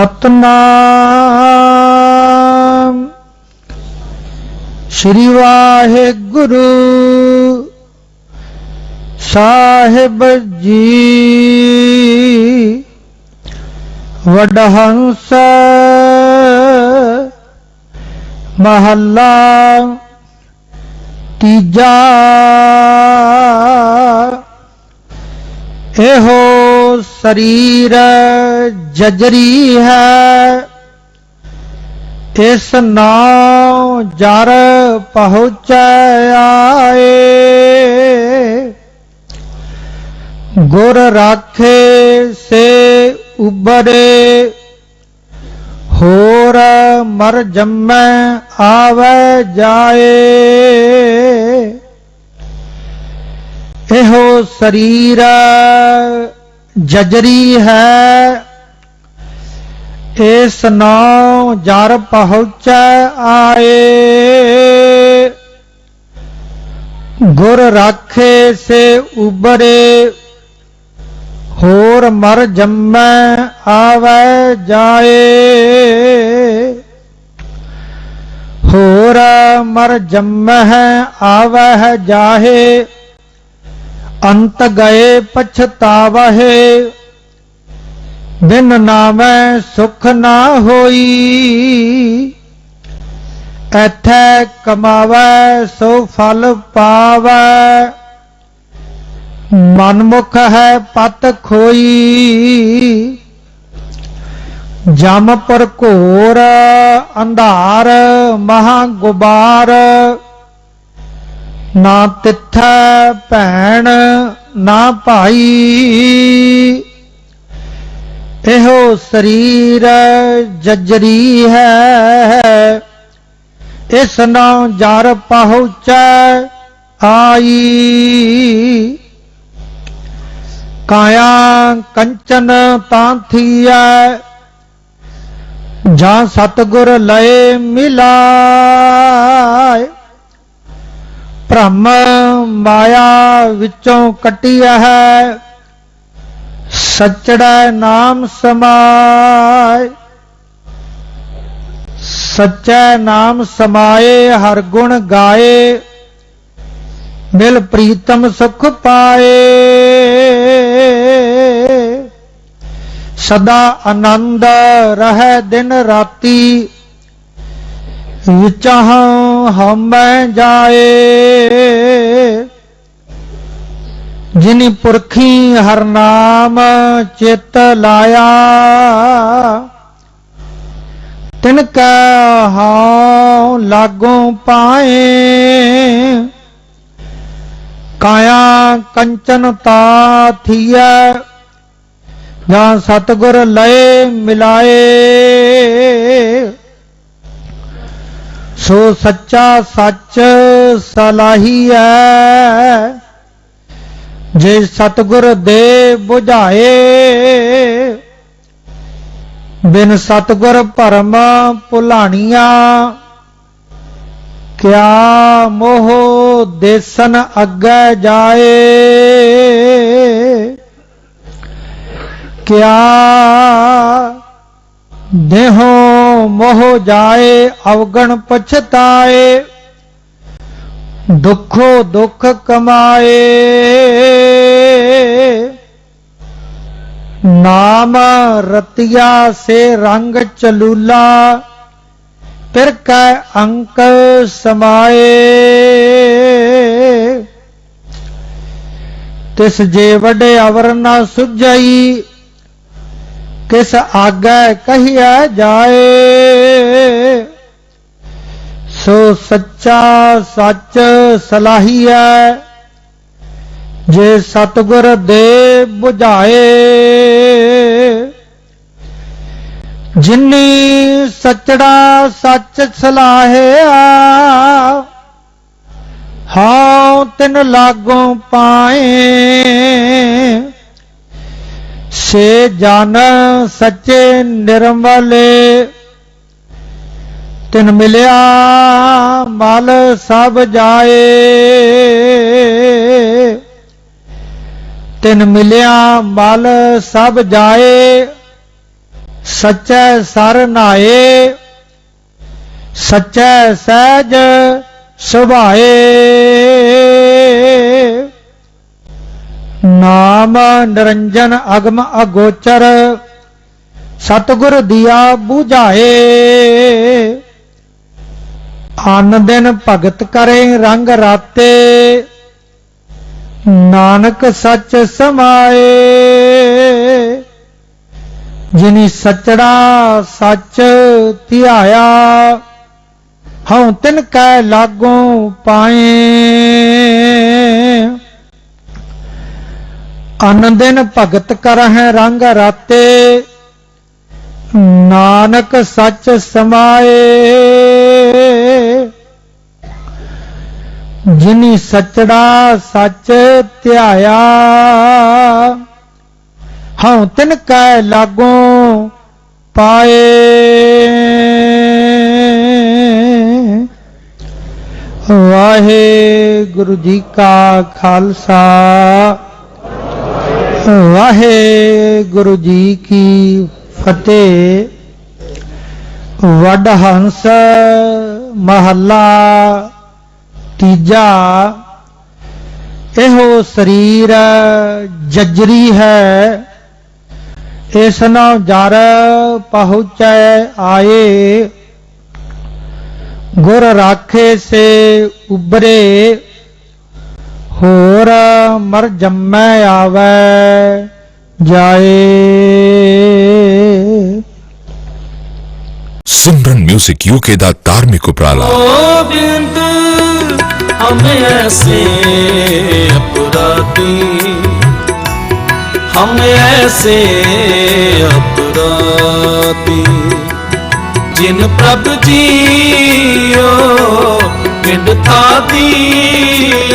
ਸਤਨਾਮ। ਸ੍ਰੀ ਵਾਹਿਗੁਰੂ ਸਾਹਿਬ ਜੀ ਵਡਹੰਸ ਮਹੱਲਾ ਤੀਜਾ। ਇਹੋ ਸਰੀਰ ਜਜਰੀ ਹੈ। ਇਸ ਨਾਉ ਜਰ ਪਹੁੰਚੈ ਆਏ। ਗੁਰ ਰਾਖੇ ਸੇ ਉਬਰੇ ਹੋਰ ਮਰ ਜੰਮੈ ਆਵੇ ਜਾਏ। ਇਹੋ ਸਰੀਰ ਜਜਰੀ ਹੈ। ਇਸ ਨਾਉ ਜਰ ਪਹੁੰਚੈ ਆਏ। ਗੁਰ ਰਾਖੇ ਸੇ ਉਬਰੇ ਹੋਰ ਮਰ ਜੰਮੈ ਆਵੈ ਜਾਏ। ਹੋਰ ਮਰ ਜੰਮਹਿ ਆਵਹਿ ਜਾਹੇ, ਅੰਤ ਗਏ ਪਛਤਾਵਹਿ ਬਿਨ ਨਾਮੈ ਸੁਖ ਨਾ ਹੋਈ। ਐਥੈ ਕਮਾਵੈ, ਸੋ ਫਲ ਪਾਵੈ। ਮਨਮੁਖ ਹੈ ਪਤ ਖੋਈ। ਜਮ ਪਰ ਘੋਰ ਅੰਧਾਰ, ਮਹਾ ਗੁਬਾਰ। ਨਾ ਤਿੱਥੈ ਭੈਣ, ਨਾ ਭਾਈ। ਇਹੋ ਸਰੀਰ ਜਜਰੀ ਹੈ। ਇਸ ਨਾਉ ਜਰ ਪਹੁੰਚੈ ਆਈ। ਕਾਇਆ ਕੰਚਨ ਤਾਂ ਥੀਐ ਜਾਂ ਸਤਗੁਰ ਲਏ ਮਿਲਾਏ। ਭ੍ਰਮ ਮਾਇਆ ਵਿੱਚੋਂ ਕਟਿਆ ਹੈ। ਸਚੜਾ ਨਾਮ ਸਮਾਏ। ਸੱਚੈ ਨਾਮ ਸਮਾਏ, ਹਰ ਗੁਣ ਗਾਏ। ਮਿਲ ਪ੍ਰੀਤਮ ਸੁਖ ਪਾਏ। ਸਦਾ ਆਨੰਦ ਰਹਿ ਦਿਨ ਰਾਤੀ। ਵਿਚਾਹ ਹਮੈ ਜਾਏ। ਜਿਨੀ ਪੁਰਖੀ ਹਰ ਨਾਮ ਚਿਤ ਲਾਇਆ ਤਿਨ ਕਾ ਹਉ ਲਾਗੋਂ ਪਾਏ। ਕਾਇਆ ਕੰਚਨ ਤਾ ਥੀਐ, ਜਾਂ ਸਤਗੁਰ ਲਏ ਮਿਲਾਏ। ਸੋ ਸੱਚਾ ਸੱਚ ਸਲਾਹੀਐ ਜੇ ਸਤਗੁਰ ਦੇ ਬੁਝਾਏ, ਬਿਨ ਸਤਗੁਰ ਭਰਮ ਭੁਲਾਣੀਆਂ, ਕਿਆ ਮੋਹ ਦੇਸਨ ਅੱਗੇ ਜਾਏ? ਕਿਆ ਦੇਹੋ ਮੋਹ ਜਾਏ, ਅਵਗਣ ਪਛਤਾਏ? ਦੁੱਖੋ ਦੁੱਖ ਕਮਾਏ। ਨਾਮ ਰਤਿਆ ਸੇ ਰੰਗ ਚਲੂਲਾ, ਫਿਰ ਕੈ ਅੰਕ ਸਮਾਏ। ਤਿਸ ਜੇ ਵੱਡੇ ਅਵਰ ਨਾ ਸੁਝਈ, ਕਿਸ ਆਗੇ ਕਹੀਆ ਜਾਏ। ਸੋ ਸੱਚਾ ਸੱਚ ਸਲਾਹੀਐ, ਜੇ ਸਤਗੁਰ ਦੇ 부ਝਾਏ ਜਿਨੀ ਸੱਚੜਾ ਸੱਚ ਸਲਾਹਿਆ ਹਾਂ ਤਿਨ ਲਾਗੋਂ ਪਾਏ। ਸੇ ਜਨ ਸੱਚੇ ਨਿਰਮਲੇ ਤਿਨ ਮਿਲਿਆ, ਮਲ ਸਭ ਜਾਏ। ਤਿਨ ਮਿਲਿਆ, ਮਲ ਸਭ ਜਾਏ। ਸੱਚੈ ਸਰ ਨਾਏ। ਸਚੈ ਸਹਿਜ ਸੁਭਾਏ। ਨਾਮ ਨਿਰੰਜਨ ਅਗਮ ਅਗੋਚਰ, ਸਤਿਗੁਰ ਦੀਆ ਬੁਝਾਏ। ਅਨ ਦਿਨ ਭਗਤ ਕਰੇ ਰੰਗ ਰਾਤੇ। ਨਾਨਕ ਸੱਚ ਸਮਾਏ। ਜਿਨੀ ਸਚੜਾ ਸੱਚ ਧਿਆਇਆ, ਹਉ ਤਿਨ ਕੈ ਲਾਗੋਂ ਪਾਏ। ਅਨ ਦਿਨ ਭਗਤ ਕਰਹਿ ਰੰਗ ਰਾਤੇ। ਨਾਨਕ ਸੱਚ ਸਮਾਏ। ਜਿਨੀ ਸਚੜਾ ਸੱਚ ਧਿਆਇਆ। ਹਉ ਤਿਨ ਕੈ ਲਾਗੋਂ ਪਾਏ। ਵਾਹਿਗੁਰੂ ਜੀ ਕਾ ਖਾਲਸਾ। ਵਾਹਿਗੁਰੂ ਜੀ ਕੀ ਫਤਿਹ। ਵੱਡ ਹੰਸ ਮਹੱਲਾ ਤੀਜਾ ਇਹੋ ਸਰੀਰ ਜਜਰੀ ਹੈ ਇਸ ਨਾਲ ਜਰ ਪਹੁੰਚੈ ਆਏ। ਗੁਰ ਰਾਖੇ ਸੇ ਉਬਰੇ ਹੋਰ ਮਰ ਜੰਮੈ ਆਵੇ ਜਾਏ। ਸਿਮਰਨ ਮਿਊਜ਼ਿਕ ਯੂਕੇ ਦਾ ਧਾਰਮਿਕ ਉਪਰਾਲਾ। हम ऐसे अपराधी हम ऐसे अपराधी जिन प्रभ जियो पिंड था दी